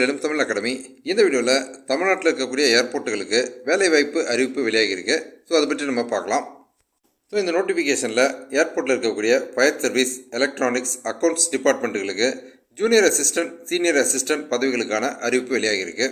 மேலும் தமிழ் அகாடமி. இந்த வீடியோவில் தமிழ்நாட்டில் இருக்கக்கூடிய ஏர்போர்ட்டுகளுக்கு வேலைவாய்ப்பு அறிவிப்பு வெளியாகியிருக்கு. ஸோ அதை பற்றி நம்ம பார்க்கலாம். ஸோ இந்த நோட்டிஃபிகேஷனில் ஏர்போர்ட்டில் இருக்கக்கூடிய ஃபயர் சர்வீஸ் எலக்ட்ரானிக்ஸ் அக்கௌண்ட்ஸ் டிபார்ட்மெண்ட்டுகளுக்கு ஜூனியர் அசிஸ்டன்ட் சீனியர் அசிஸ்டன்ட் பதவிகளுக்கான அறிவிப்பு வெளியாகியிருக்கு.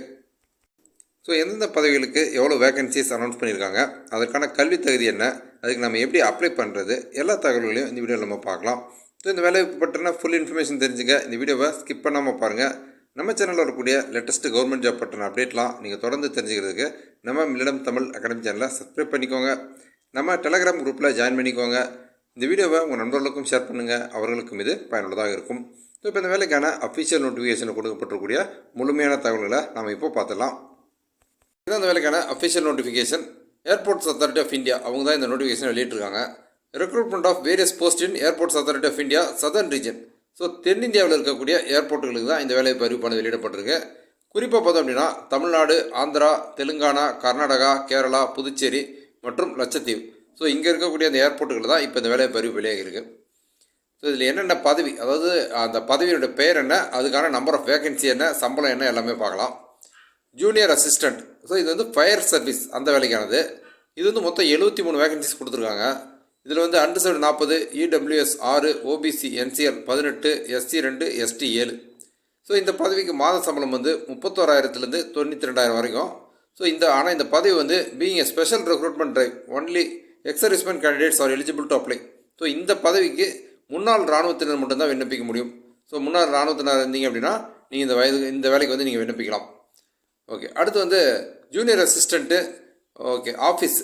ஸோ எந்தெந்த பதவிகளுக்கு எவ்வளோ வேகன்சிஸ் அனௌன்ஸ் பண்ணியிருக்காங்க அதற்கான கல்வி தகுதி என்ன அதுக்கு நம்ம எப்படி அப்ளை பண்ணுறது எல்லா தகவல்களையும் இந்த வீடியோவில் நம்ம பார்க்கலாம். ஸோ இந்த வேலைவாய்ப்பு பற்றின ஃபுல் இன்ஃபர்மேஷன் தெரிஞ்சுக்க இந்த வீடியோவை ஸ்கிப் பண்ணாமல் பாருங்கள் நம்ம சேனலில் வரக்கூடிய லேட்டஸ்ட் கவர்மெண்ட் ஜாப் பற்றின அப்டேட்லாம் நீங்கள் தொடர்ந்து தெரிஞ்சுக்கிறதுக்கு நம்ம மில்லிடம் தமிழ் அகாடமி சேனலை சப்ஸ்கிரைப் பண்ணிக்கோங்க. நம்ம டெலகிராம் குரூப்பில் ஜாயின் பண்ணிக்கோங்க. இந்த வீடியோவை உங்கள் நண்பர்களுக்கும் ஷேர் பண்ணுங்கள் அவர்களுக்கும் இது பயனுள்ளதாக இருக்கும். ஸோ இப்போ இந்த வேலைக்கான அஃபிஷியல் நோட்டிஃபிகேஷனில் கொடுக்கப்பட்டிருக்கூடிய முழுமையான தகவல்களை நாம் இப்போ பார்த்துடலாம். இதான் அந்த வேலைக்கான official notification airports authority of India அவங்க தான் இந்த நோட்டிஃபிகேஷன் வெளியிட்டிருக்காங்க. Recruitment of various post in airports authority of India southern region so தென்னிந்தியாவில் இருக்கக்கூடிய ஏர்போர்ட்டுகளுக்கு தான் இந்த வேலைவாய்ப்பு அறிவிப்பானது வெளியிடப்பட்டிருக்கு. குறிப்பாக பார்த்தோம் அப்படின்னா தமிழ்நாடு ஆந்திரா தெலுங்கானா கர்நாடகா கேரளா புதுச்சேரி மற்றும் லட்சத்தீவு. ஸோ இங்கே இருக்கக்கூடிய அந்த ஏர்போர்ட்டுகளில் தான் இப்போ இந்த வேலைவாய்ப்பு அறிவிப்பு வெளியாகிருக்கு ஸோ இதில் என்னென்ன பதவி அதாவது அந்த பதவியோட பெயர் என்ன அதுக்கான நம்பர் ஆஃப் வேகன்சி என்ன சம்பளம் என்ன எல்லாமே பார்க்கலாம். ஜூனியர் அசிஸ்டண்ட் ஸோ இது வந்து ஃபயர் சர்வீஸ் அந்த வேலைக்கானது. இது வந்து மொத்தம் எழுபத்தி மூணு வேகன்சிஸ் கொடுத்துருக்காங்க. இதில் வந்து அன்ரிசர்வ்டு நாற்பது இடபிள்யூஎஸ் ஆறு ஓபிசி என்சிஎல் பதினெட்டு எஸ்சி ரெண்டு எஸ்டி ஏழு. ஸோ இந்த பதவிக்கு மாத சம்பளம் வந்து முப்பத்தோராயிரத்துலேருந்து தொண்ணூற்றி ரெண்டாயிரம் வரைக்கும். ஸோ இந்த ஆனால் இந்த பதவி வந்து being a special recruitment drive only exservicemen candidates are eligible to apply so இந்த பதவிக்கு முன்னாள் இராணுவத்தினர் மட்டும்தான் விண்ணப்பிக்க முடியும். ஸோ முன்னாள் இராணுவத்தினர் இருந்தீங்க அப்படின்னா நீங்கள் இந்த வயது இந்த வேலைக்கு வந்து நீங்கள் விண்ணப்பிக்கலாம். ஓகே அடுத்து வந்து junior assistant okay office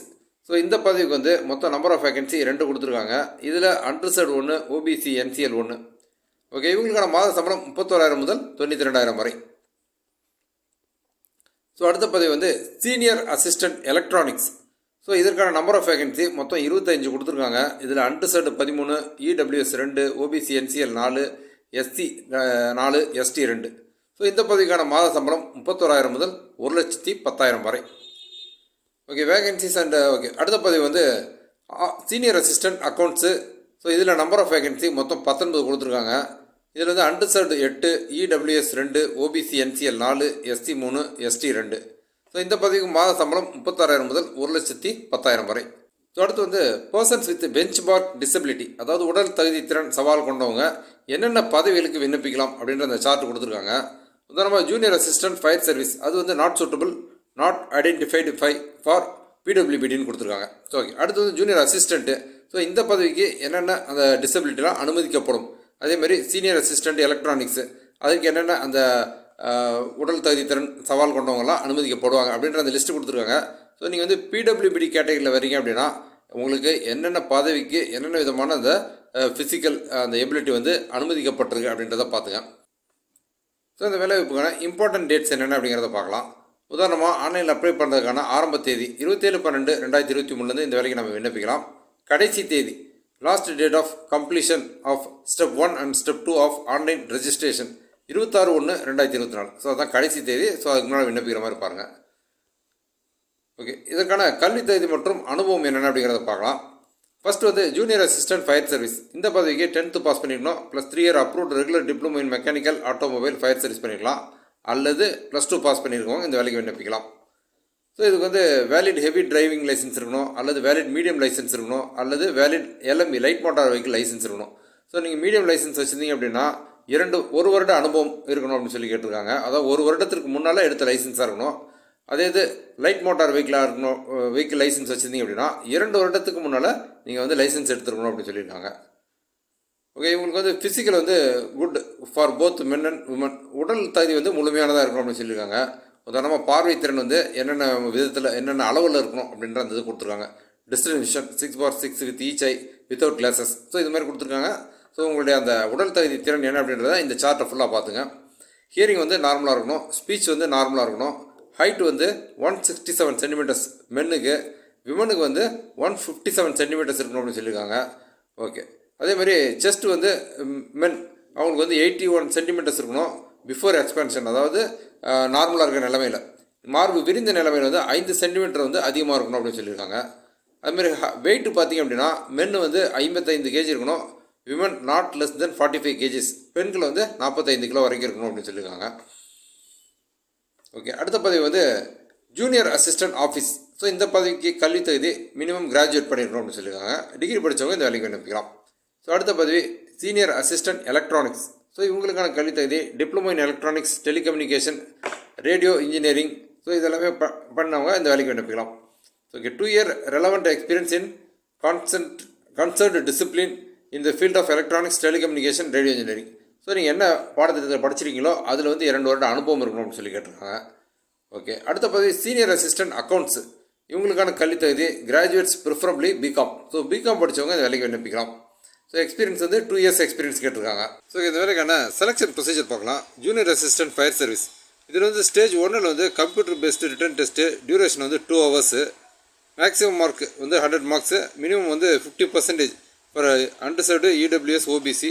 so இந்த பதவிக்கு வந்து மொத்தம் நம்பர் ஆஃப் வேகன்சி ரெண்டு கொடுத்துருக்காங்க. இதில் அன்ரிசர்வ் ஒன்று ஓபிசி என்சிஎல் ஒன்று ஓகே இவங்களுக்கான மாத சம்பளம் முப்பத்தோராயிரம் முதல் தொண்ணூற்றி ரெண்டாயிரம் வரை. ஸோ அடுத்த பதவி வந்து சீனியர் அசிஸ்டன்ட் எலக்ட்ரானிக்ஸ் ஸோ இதற்கான நம்பர் ஆஃப் வேகன்சி மொத்தம் இருபத்தஞ்சு கொடுத்துருக்காங்க. இதில் அன்ரிசர்வ்டு பதிமூணு இடபிள்யூஎஸ் ரெண்டு ஓபிசி என்சிஎல் நாலு எஸ்சி நாலு எஸ்டி ரெண்டு. ஸோ இந்த பதவிக்கான மாத சம்பளம் முப்பத்தோராயிரம் முதல் ஒரு லட்சத்தி பத்தாயிரம் வரை. ஓகே வேகன்சிஸ் அண்ட் ஓகே அடுத்த பதவி வந்து சீனியர் அசிஸ்டன்ட் அக்கௌண்ட்ஸு ஸோ இதில் நம்பர் ஆஃப் வேகன்சி மொத்தம் பத்தொன்பது கொடுத்துருக்காங்க. இதில் வந்து அன்ரிசர்வ்டு எட்டு இடபிள்யூஎஸ் ரெண்டு ஓபிசி என்சிஎல் நாலு எஸ்சி மூணு எஸ்டி ரெண்டு. ஸோ இந்த பதவிக்கு மாத சம்பளம் முப்பத்தாறாயிரம் முதல் ஒரு லட்சத்தி பத்தாயிரம் வரை. ஸோ அடுத்து வந்து persons with bench mark disability அதாவது உடல் தகுதி திறன் சவால் கொண்டவங்க என்னென்ன பதவிகளுக்கு விண்ணப்பிக்கலாம் அப்படின்ற அந்த சார்ட் கொடுத்துருக்காங்க. உதாரணமாக ஜூனியர் அசிஸ்டன்ட் ஃபயர் சர்வீஸ் அது வந்து நாட் சூட்டபிள் நாட் ஐடென்டிஃபைடு ஃபை ஃபார் பிடபிள்யூபிடின்னு கொடுத்துருக்காங்க. ஸோ ஓகே அடுத்து வந்து ஜூனியர் அசிஸ்டண்ட்டு ஸோ இந்த பதவிக்கு என்னென்ன அந்த டிசபிலிட்டிலாம் அனுமதிக்கப்படும்? அதேமாதிரி சீனியர் அசிஸ்டண்ட் எலக்ட்ரானிக்ஸு அதுக்கு என்னென்ன அந்த உடல் தகுதி திறன் சவால் கொண்டவங்கலாம் அனுமதிக்கப்படுவாங்க அப்படின்ற அந்த லிஸ்ட்டு கொடுத்துருக்காங்க. ஸோ நீங்கள் வந்து பிடபிள்யூபிடி கேட்டகரியில் வரீங்க அப்படின்னா உங்களுக்கு என்னென்ன பதவிக்கு என்னென்ன விதமான அந்த ஃபிசிக்கல் அந்த எபிலிட்டி வந்து அனுமதிக்கப்பட்டிருக்கு அப்படின்றத பார்த்துங்க. ஸோ இந்த வேலைவாய்ப்புக்கான இம்பார்ட்டன்ட் டேட்ஸ் என்னென்ன அப்படிங்கிறத பார்க்கலாம். உதாரணமாக ஆன்லைனில் அப்ளை பண்ணுறதுக்கான ஆரம்ப தேதி இருபத்தேழு பன்னெண்டு ரெண்டாயிரத்தி இருபத்தி மூணுலேருந்து இந்த வேலைக்கு நம்ம விண்ணப்பிக்கலாம். கடைசி தேதி last date of completion of step one and step two of online registration இருபத்தாறு ஒன்று ரெண்டாயிரத்தி இருபத்தி நாலு. ஸோ அதுதான் கடைசி தேதி. ஸோ அதுக்கு மேலே விண்ணப்பிக்கிற மாதிரி பாருங்கள் ஓகே இதற்கான கல்வி தகுதி மற்றும் அனுபவம் என்னென்ன அப்படிங்கிறத பார்க்கலாம். ஃபஸ்ட்டு வந்து ஜூனியர் அசிஸ்டன்ட் ஃபயர் சர்வீஸ் இந்த பதவிக்கு டென்த்து பாஸ் பண்ணிக்கணும் plus three year approved regular diploma in mechanical automobile fire service பண்ணிக்கலாம் அல்லது ப்ளஸ் டூ பாஸ் பண்ணியிருக்கவங்க இந்த வேலைக்கு விண்ணப்பிக்கலாம். ஸோ இதுக்கு வந்து வேலிட் ஹெவி டிரைவிங் லைசன்ஸ் இருக்கணும் அல்லது வேலிட் மீடியம் லைசன்ஸ் இருக்கணும் அல்லது valid LME light motor vehicle licence இருக்கணும். ஸோ நீங்கள் மீடியம் லைசன்ஸ் வச்சுருந்தீங்க அப்படின்னா இரண்டு ஒரு வருட அனுபவம் இருக்கணும் அப்படின்னு சொல்லி கேட்டிருக்காங்க. அதாவது ஒரு வருடத்திற்கு முன்னால் எடுத்த லைசன்ஸாக இருக்கணும். அதே இது லைட் மோட்டார் வெஹிக்கிளாக இருக்கணும் வெஹிக்கிள் லைசன்ஸ் வச்சுருந்தீங்க அப்படின்னா இரண்டு வருடத்துக்கு முன்னால் நீங்கள் வந்து லைசன்ஸ் எடுத்துருக்கணும் அப்படின்னு சொல்லியிருக்காங்க. ஓகே இவங்களுக்கு வந்து ஃபிசிக்கல் வந்து good for both men and women உடல் தகுதி வந்து முழுமையானதாக இருக்கணும் அப்படின்னு சொல்லியிருக்காங்க. உதாரணமாக பார்வை திறன் வந்து என்னென்ன விதத்தில் என்னென்ன அளவில் இருக்கணும் அப்படின்ற அந்த இது கொடுத்துருக்காங்க. Distance six bar six with each eye without glasses so இது மாதிரி கொடுத்துருக்காங்க. ஸோ உங்களுடைய அந்த உடல் தகுதி திறன் என்ன அப்படின்றத இந்த சார்ட்டை ஃபுல்லாக பார்த்துங்க. ஹியரிங் வந்து நார்மலாக இருக்கணும். ஸ்பீச் வந்து நார்மலாக இருக்கணும். ஹைட் வந்து ஒன் சிக்ஸ்டி செவன் சென்டிமீட்டர்ஸ் மென்னுக்கு விமனுக்கு வந்து ஒன் ஃபிஃப்டி செவன் சென்டிமீட்டர்ஸ் இருக்கணும் அப்படின்னு சொல்லியிருக்காங்க. ஓகே அதே மாதிரி செஸ்ட் வந்து மென் அவங்களுக்கு வந்து எயிட்டி ஒன் சென்டிமீட்டர்ஸ் இருக்கணும் பிஃபோர் எக்ஸ்பென்ஷன் அதாவது நார்மலாக இருக்கிற நிலமையில். மார்பு விரிந்த நிலமையில் வந்து ஐந்து சென்டிமீட்டர் வந்து அதிகமாக இருக்கணும் அப்படின்னு சொல்லியிருக்காங்க. அதுமாரி வெயிட் பார்த்தீங்க அப்படின்னா மென் வந்து ஐம்பத்தைந்து கேஜி இருக்கணும் women not less than forty five KGs பெண்கள் வந்து நாற்பத்தைந்து கிலோ வரைக்கும் இருக்கணும் அப்படின்னு சொல்லியிருக்காங்க. ஓகே அடுத்த பதவி வந்து ஜூனியர் அசிஸ்டன்ட் ஆஃபீஸ் ஸோ இந்த பதவிக்கு கல்வி தகுதி மினிமம் கிராஜுவேட் பண்ணியிருக்கணும் அப்படின்னு சொல்லியிருக்காங்க. டிகிரி படித்தவங்க இந்த வேலைக்கு விண்ணப்பிக்கலாம். ஸோ அடுத்த பதவி சீனியர் அசிஸ்டன்ட் எலக்ட்ரானிக்ஸ் ஸோ இவங்களுக்கான கல்வி தகுதி diploma in electronics telecommunication radio engineering so இதெல்லாமே ப பண்ணவங்க இந்த வேலைக்கு விண்ணப்பிக்கலாம் okay two year relevant experience in consent concerned discipline in the field of electronics telecommunication radio engineering so நீங்கள் என்ன பாடத்திட்டத்தில் படிச்சிருக்கீங்களோ அதில் வந்து இரண்டு வருட அனுபவம் இருக்கணும் அப்படின்னு சொல்லி கேட்டிருக்காங்க. ஓகே அடுத்த பதவி சீனியர் அசிஸ்டன்ட் அக்கௌண்ட்ஸ் இவங்களுக்கான கல்வி தகுதி graduates preferably BCom so BCom படித்தவங்க இந்த வேலைக்கு விண்ணப்பிக்கலாம் ஸோ எக்ஸ்பீரியன்ஸ் வந்து டூ இயர்ஸ் எக்ஸ்பீரியன்ஸ் கேட்டிருக்காங்க. ஸோ இந்த வேலைக்கான செலெக்ஷன் ப்ரொசீஜர் பார்க்கலாம். ஜூனியர் அசிஸ்டன்ட் ஃபயர் சர்வீஸ் இதில் வந்து ஸ்டேஜ் ஒன்றில் வந்து computer based written test duration வந்து டூ ஹவர்ஸு மேக்ஸிமம் மார்க் வந்து ஹண்ட்ரட் மார்க்ஸு மினிமம் வந்து fifty percentage for unreserved EWS OBC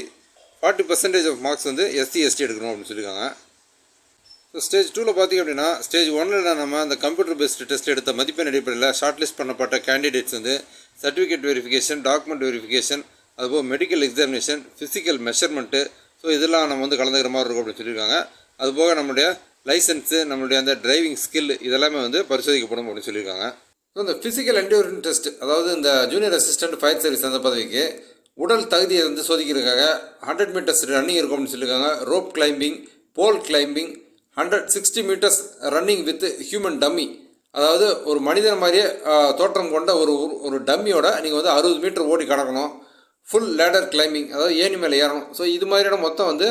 forty percentage of marks வந்து எஸ்சி எஸ்டி எடுக்கணும் அப்படின்னு சொல்லியிருக்காங்க. ஸோ ஸ்டேஜ் டூவில் பார்த்தீங்க அப்படின்னா ஸ்டேஜ் ஒன்னில் நம்ம அந்த கம்ப்யூட்டர் பேஸ்டு டெஸ்ட் எடுத்த மதிப்பெண் அடிப்படையில் ஷார்ட் லிஸ்ட் பண்ணப்பட்ட கேண்டிடேட்ஸ் வந்து சர்டிஃபிகேட் வெரிஃபிகேஷன் டாக்குமெண்ட் வெரிஃபிகேஷன் அதுபோல் medical examination physical measurement so இதெல்லாம் நம்ம வந்து கலந்துக்கிற மாதிரி இருக்கும் அப்படின்னு சொல்லியிருக்காங்க. அதுபோக நம்மளுடைய லைசன்ஸு நம்மளுடைய அந்த டிரைவிங் ஸ்கில் இதெல்லாமே வந்து பரிசோதிக்கப்படும் அப்படின்னு சொல்லியிருக்காங்க. ஸோ இந்த ஃபிசிக்கல் என்டியூரன் டெஸ்ட் அதாவது இந்த ஜூனியர் அசிஸ்டன்ட் ஃபயர் சர்வீஸ் அந்த பதவிக்கு உடல் தகுதியை வந்து சோதிக்கிறதுக்காக ஹண்ட்ரட் மீட்டர்ஸ் ரன்னிங் இருக்கும் அப்படின்னு சொல்லியிருக்காங்க. Rope climbing pole climbing hundred sixty metres running with human dummy அதாவது ஒரு மனிதன் மாதிரியே தோற்றம் கொண்ட ஒரு ஒரு- ஒரு டம்மியோட நீங்கள் வந்து அறுபது மீட்டர் ஓடி கடக்கணும். ஃபுல் லேடர் கிளைம்பிங் அதாவது ஏணி மேலே ஏறணும். ஸோ இது மாதிரியான மொத்தம் வந்து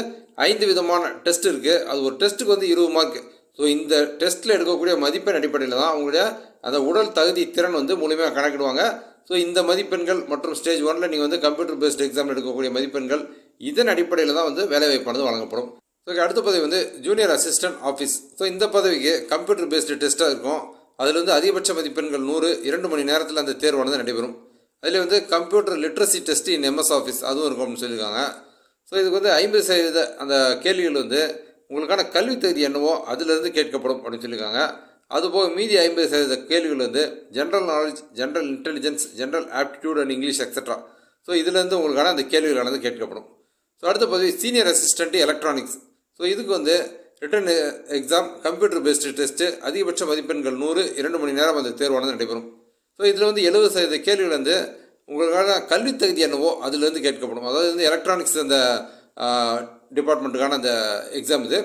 ஐந்து விதமான டெஸ்ட் இருக்குது அது ஒரு டெஸ்ட்டுக்கு வந்து இருபது மார்க் ஸோ இந்த டெஸ்ட்டில் எடுக்கக்கூடிய மதிப்பெண் அடிப்படையில் தான் அவங்களுடைய அந்த உடல் தகுதி திறன் வந்து முழுமையாக கணக்கிடுவாங்க. ஸோ இந்த மதிப்பெண்கள் மற்றும் ஸ்டேஜ் ஒன்ல நீங்கள் வந்து கம்ப்யூட்டர் பேஸ்ட் எக்ஸாம் எடுக்கக்கூடிய மதிப்பெண்கள் இதன் அடிப்படையில் தான் வந்து வேலைவாய்ப்பானது வழங்கப்படும். ஸோ அடுத்த பதவி வந்து ஜூனியர் அசிஸ்டன்ட் ஆஃபீஸ் ஸோ இந்த பதவிக்கு கம்ப்யூட்டர் பேஸ்டு டெஸ்ட்டாக இருக்கும். அதில் வந்து அதிகபட்ச மதிப்பெண்கள் நூறு இரண்டு மணி நேரத்தில் அந்த தேர்வானது நடைபெறும். அதில் வந்து computer literacy test in MS Office அதுவும் இருக்கும் அப்படின்னு சொல்லியிருக்காங்க. ஸோ இதுக்கு வந்து ஐம்பது சதவீத அந்த கேள்விகள் வந்து உங்களுக்கான கல்வி தகுதி என்னவோ அதிலிருந்து கேட்கப்படும் அப்படின்னு சொல்லியிருக்காங்க. அதுபோக மீதி ஐம்பது சதவீத கேள்விகள் வந்து general knowledge general intelligence general aptitude and English extra so இதுலேருந்து உங்களுக்கான அந்த கேள்விகளானது கேட்கப்படும். ஸோ அடுத்த பதவி சீனியர் அசிஸ்டன்ட் எலக்ட்ரானிக்ஸ் ஸோ இதுக்கு வந்து written exam computer based test அதிகபட்ச மதிப்பெண்கள் நூறு இரண்டு மணி நேரம் அந்த தேர்வானது நடைபெறும். ஸோ இதில் வந்து எழுபது சதவீத கேள்விகள் வந்து உங்களுக்கான கல்வி தகுதி என்னவோ அதுலேருந்து கேட்கப்படும். அதாவது வந்து எலக்ட்ரானிக்ஸ் அந்த டிபார்ட்மெண்ட்டுக்கான அந்த எக்ஸாம் இது.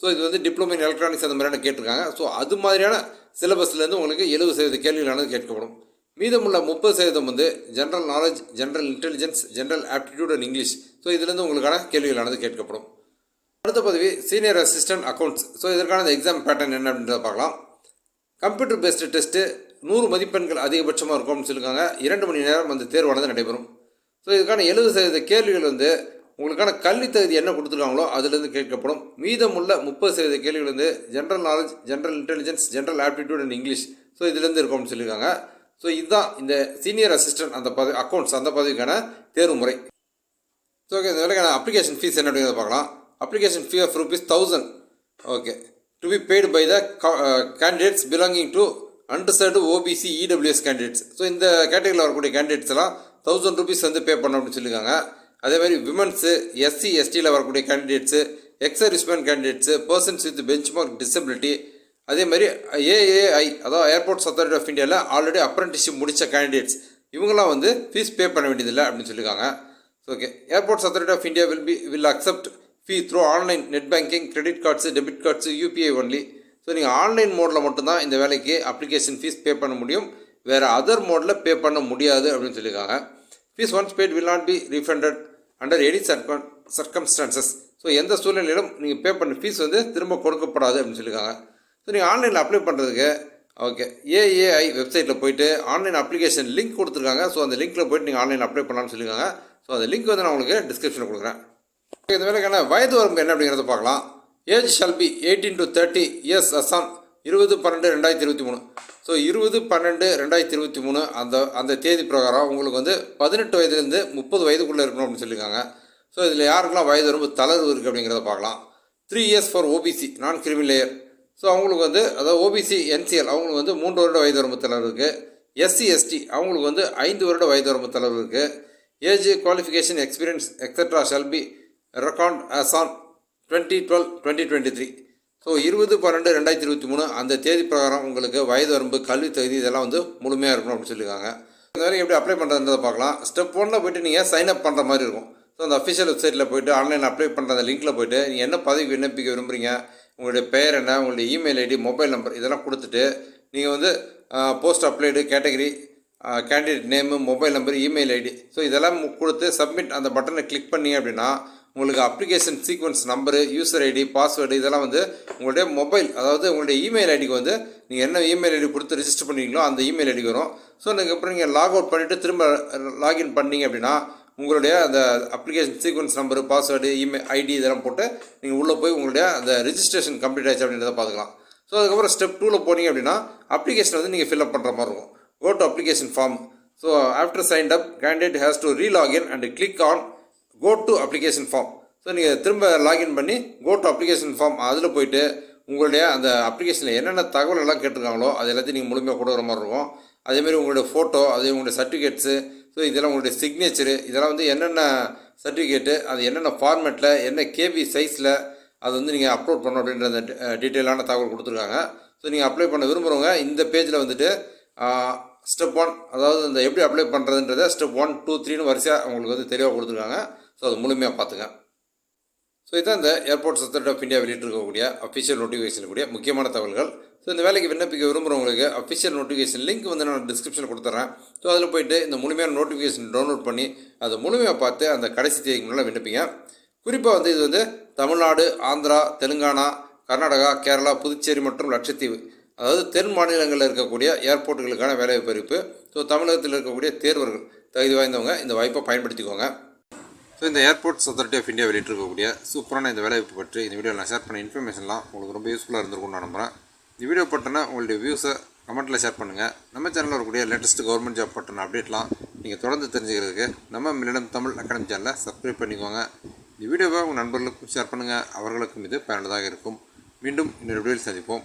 ஸோ இது வந்து டிப்ளமோ இன் எலக்ட்ரானிக்ஸ் அந்த மாதிரியான கேட்டிருக்காங்க. ஸோ அது மாதிரியான சிலபஸ்லேருந்து உங்களுக்கு எழுபது சதவீத கேள்விகளானது கேட்கப்படும். மீதமுள்ள முப்பது சதவீதம் வந்து general knowledge general intelligence general aptitude and English so இதுலேருந்து உங்களுக்கான கேள்விகளானது கேட்கப்படும். அடுத்த பதவி சீனியர் அசிஸ்டன்ட் அக்கௌண்ட்ஸ் ஸோ இதற்கான எக்ஸாம் பேட்டர்ன் என்ன அப்படின்றத பார்க்கலாம். கம்ப்யூட்டர் பேஸ்டு டெஸ்ட்டு நூறு மதிப்பெண்கள் அதிகபட்சமாக இருக்கும்னு சொல்லியிருக்காங்க. இரண்டு மணி நேரம் அந்த தேர்வானது நடைபெறும். ஸோ இதுக்கான எழுபது சதவீத கேள்விகள் வந்து உங்களுக்கான கல்வி தகுதி என்ன கொடுத்துருக்காங்களோ அதுலேருந்து கேட்கப்படும். மீதமுள்ள முப்பது சதவீத கேள்விகள் வந்து general knowledge general intelligence general aptitude and English so இதுலேருந்து இருக்கும்னு சொல்லியிருக்காங்க. ஸோ இதுதான் இந்த சீனியர் அசிஸ்டன்ட் அந்த பதவி அக்கௌண்ட்ஸ் அந்த பதவிக்கான தேர்வு முறை ஸோ ஓகே இந்த வேலைக்கான அப்ளிகேஷன் ஃபீஸ் என்ன அப்படிங்கிறத பார்க்கலாம். Application fee of rupees thousand okay to be paid by the candidates belonging to unreserved OBC EWS candidates so இந்த கேட்டகரியில் வரக்கூடிய கேண்டிடேட்ஸ் எல்லாம் தௌசண்ட் ருபீஸ் வந்து பே பண்ண அப்படின்னு சொல்லியிருக்காங்க அதே மாதிரி விமன்ஸு எஸ்சி எஸ்டியில் வரக்கூடிய candidates ex serviceman candidates persons with benchmark mark disability அதே மாதிரி ஏஏஐ அதாவது ஏர்போர்ட்ஸ் அத்தாரிட்டி ஆஃப் இந்தியாவில் ஆல்ரெடி அப்ரண்டிஸ்ஷிப் முடித்த கேண்டிடேட்ஸ் இவங்கெல்லாம் வந்து ஃபீஸ் பே பண்ண வேண்டியதில்லை அப்படின்னு சொல்லியிருக்காங்க okay airports authority of India will be will accept fee through online net banking credit cards debit cards UPI only so நீங்கள் ஆன்லைன் மோடில் மட்டும்தான் இந்த வேலைக்கு அப்ளிகேஷன் ஃபீஸ் பே பண்ண முடியும். வேறு அதர் மோடில் பே பண்ண முடியாது அப்படின்னு சொல்லியிருக்காங்க. Fees once paid will not be refunded under any circum circumstances so எந்த சூழ்நிலையிலும் நீங்கள் பே பண்ண ஃபீஸ் வந்து திரும்ப கொடுக்கப்படாது அப்படின்னு சொல்லியிருக்காங்க. ஸோ நீங்கள் ஆன்லைனில் அப்ளை பண்ணுறதுக்கு ஓகே ஏஏஐ வெப்சைட்டில் போயிட்டு ஆன்லைன் அப்ளிகேஷன் லிங்க் கொடுத்துருக்காங்க. ஸோ அந்த லிங்க்கில் போயிட்டு நீங்கள் ஆன்லைன் அப்ளை பண்ணலாம்னு சொல்லியிருக்காங்க. ஸோ அந்த லிங்க் வந்து நான் உங்களுக்கு டிஸ்கிரிப்ஷனில் கொடுக்குறேன். இந்த வேலைக்கான வயது வரம்பு என்ன அப்படிங்கிறத பார்க்கலாம். Age shall be eighteen to thirty as as on இருபது பன்னெண்டு ரெண்டாயிரத்தி இருபத்தி மூணு. ஸோ இருபது பன்னெண்டு ரெண்டாயிரத்தி இருபத்தி மூணு அந்த அந்த தேதி பிரகாரம் உங்களுக்கு வந்து பதினெட்டு வயதுலேருந்து முப்பது வயதுக்குள்ளே இருக்கணும் அப்படின்னு சொல்லியிருக்காங்க. ஸோ இதில் யாருக்கெல்லாம் வயது வரம்பு தளர்வு இருக்குது அப்படிங்கிறத பார்க்கலாம். த்ரீ இயர்ஸ் ஃபார் ஓபிசி நான் கிரிமி லேயர் ஸோ அவங்களுக்கு வந்து அதாவது ஓபிசி என்சிஎல் அவங்களுக்கு வந்து மூன்று வருட வயது வரம்பு தளர்வு இருக்குது எஸ்சி எஸ்டி அவங்களுக்கு வந்து ஐந்து வருட வயது வரம்பு தளர்வு இருக்குது age qualification experience etcetera shall be record as on twenty twelve twenty twenty three. So இருபது பன்னெண்டு ரெண்டாயிரத்தி இருபத்தி மூணு அந்த தேதி பிரகாரம் உங்களுக்கு வயது வரம்பு கல்வி தகுதி இதெல்லாம் வந்து முழுமையாக இருக்கணும் அப்படின்னு சொல்லியிருக்காங்க. இந்த வேலைக்கு எப்படி அப்ளை பண்ணுறதுன்றதை பார்க்கலாம். ஸ்டெப் ஒன்னில் போயிட்டு நீங்கள் சைன் அப் பண்ணுற மாதிரி இருக்கும். ஸோ அந்த அஃபிஷியல் வெப்சைட்டில் போயிட்டு ஆன்லைன் அப்ளை பண்ணுற அந்த லிங்க்கில் போயிட்டு நீங்கள் என்ன பதவி விண்ணப்பிக்க விரும்புகிறீங்க உங்களுடைய பெயர் என்ன உங்களுடைய இமெயில் ஐடி மொபைல் நம்பர் இதெல்லாம் கொடுத்துட்டு நீங்கள் வந்து post applied category candidate name mobile number email ID so இதெல்லாம் கொடுத்து சப்மிட் அந்த பட்டனை கிளிக் பண்ணீங்க அப்படின்னா உங்களுக்கு application sequence number user ID password இதெல்லாம் வந்து உங்களுடைய மொபைல் அதாவது உங்களுடைய இமெயில் ஐடிக்கு வந்து நீங்கள் என்ன இமெயில் ஐடி கொடுத்து ரெஜிஸ்டர் பண்ணுவீங்களோ அந்த இமெயில் ஐடிக்கு வரும். ஸோ அதுக்கப்புறம் நீங்கள் லாக் அவுட் பண்ணிவிட்டு திரும்ப லாகின் பண்ணீங்க அப்படின்னா உங்களுடைய அந்த application sequence number password email ID இதெல்லாம் போட்டு நீங்கள் உள்ளே போய் உங்களுடைய அந்த ரிஜிஸ்ட்ரேஷன் கம்ப்ளீட் ஆச்சு அப்படின்றத பார்த்துக்கலாம். ஸோ அதுக்கப்புறம் ஸ்டெப் டூவில் போனீங்க அப்படின்னா அப்ளிகேஷன் வந்து நீங்கள் ஃபில்அப் பண்ணுற மாதிரி இருக்கும். Go to application form so after signed up candidate has to relogin and click on go to application form so நீங்கள் திரும்ப லாகின் பண்ணி கோ டு அப்ளிகேஷன் ஃபார்ம் அதில் போயிட்டு உங்களுடைய அந்த அப்ளிகேஷனில் என்னென்ன தகவல் எல்லாம் கேட்டிருக்காங்களோ அது எல்லாத்தையும் நீங்கள் முழுமையாக கொடுக்குற மாதிரி இருக்கும். அதேமாதிரி உங்களுடைய ஃபோட்டோ அதே உங்களுடைய சர்டிஃபிகேட்ஸு ஸோ இதெல்லாம் உங்களுடைய சிக்னேச்சரு இதெல்லாம் வந்து என்னென்ன சர்டிஃபிகேட்டு அது என்னென்ன ஃபார்மேட்டில் என்ன கேபி சைஸில் அது வந்து நீங்கள் அப்லோட் பண்ணணும் அப்படின்ற அந்த டீட்டெயிலான தகவல் கொடுத்துருக்காங்க. ஸோ நீங்கள் அப்ளை பண்ண விரும்புகிறவங்க இந்த பேஜில் வந்துட்டு ஸ்டெப் ஒன் அதாவது இந்த எப்படி அப்ளை பண்ணுறதுன்றத ஸ்டெப் ஒன் டூ த்ரீன்னு வரிசையாக உங்களுக்கு வந்து தெளிவாக கொடுத்துருக்காங்க. ஸோ அது முழுமையாக பார்த்துங்க. ஸோ இதுதான் இந்த ஏர்போர்ட்ஸ் அத்தாரிட்டி ஆஃப் இந்தியா வெளியிட்டிருக்கக்கூடிய அஃபிஷியல் நோட்டிஃபிகேஷன் கூடிய முக்கியமான தகவல்கள். ஸோ இந்த வேலைக்கு விண்ணப்பிக்க விரும்புகிறவங்களுக்கு அஃபிஷியல் நோட்டிஃபிகேஷன் லிங்க் வந்து நான் டிஸ்கிரிப்ஷனில் கொடுத்துட்றேன் ஸோ அதில் போயிட்டு இந்த முழுமையான நோட்டிஃபிகேஷன் டவுன்லோட் பண்ணி அதை முழுமையாக பார்த்து அந்த கடைசி தேதிக்கு முன்னால் விண்ணப்பிங்க. குறிப்பாக வந்து இது வந்து தமிழ்நாடு ஆந்திரா தெலுங்கானா கர்நாடகா கேரளா புதுச்சேரி மற்றும் லட்சத்தீவு. அதாவது தென் மாநிலங்களில் இருக்கக்கூடிய ஏர்போர்ட்டுகளுக்கான வேலைவாய்ப்பு. அறிவிப்பு ஸோ தமிழகத்தில் இருக்கக்கூடிய தேர்வர்கள் தகுதி வாய்ந்தவங்க இந்த வாய்ப்பை பயன்படுத்திக்கோங்க. ஸோ இந்த ஏர்போர்ட்ஸ் அத்தாரிட்டி ஆஃப் இந்தியா வெளியிட்டிருக்கக்கூடிய சூப்பரான இந்த வேலைவாய்ப்பு பற்றி இந்த வீடியோவில் நான் ஷேர் பண்ண இன்ஃபர்மேஷன்லாம் உங்களுக்கு ரொம்ப யூஸ்ஃபுல்லாக இருந்திருக்கும்னு நான் நம்புகிறேன் இந்த வீடியோ பட்டனை உங்களுடைய வியூஸை கமெண்ட்டில் ஷேர் பண்ணுங்கள் நம்ம சேனலில் வரக்கூடிய லேட்டஸ்ட் கவர்மெண்ட் ஜாப் பற்றின அப்டேட்லாம் நீங்கள் தொடர்ந்து தெரிஞ்சுக்கிறதுக்கு நம்ம மில்லினம் தமிழ் அகாடமி சேனலை சப்ஸ்கிரைப் பண்ணிக்கோங்க. இந்த வீடியோவை உங்கள் நண்பர்களுக்கும் ஷேர் பண்ணுங்கள் அவர்களுக்கும் இது பயனுள்ளதாக இருக்கும். மீண்டும் இன்னொரு வீடியோவில் சந்திப்போம்.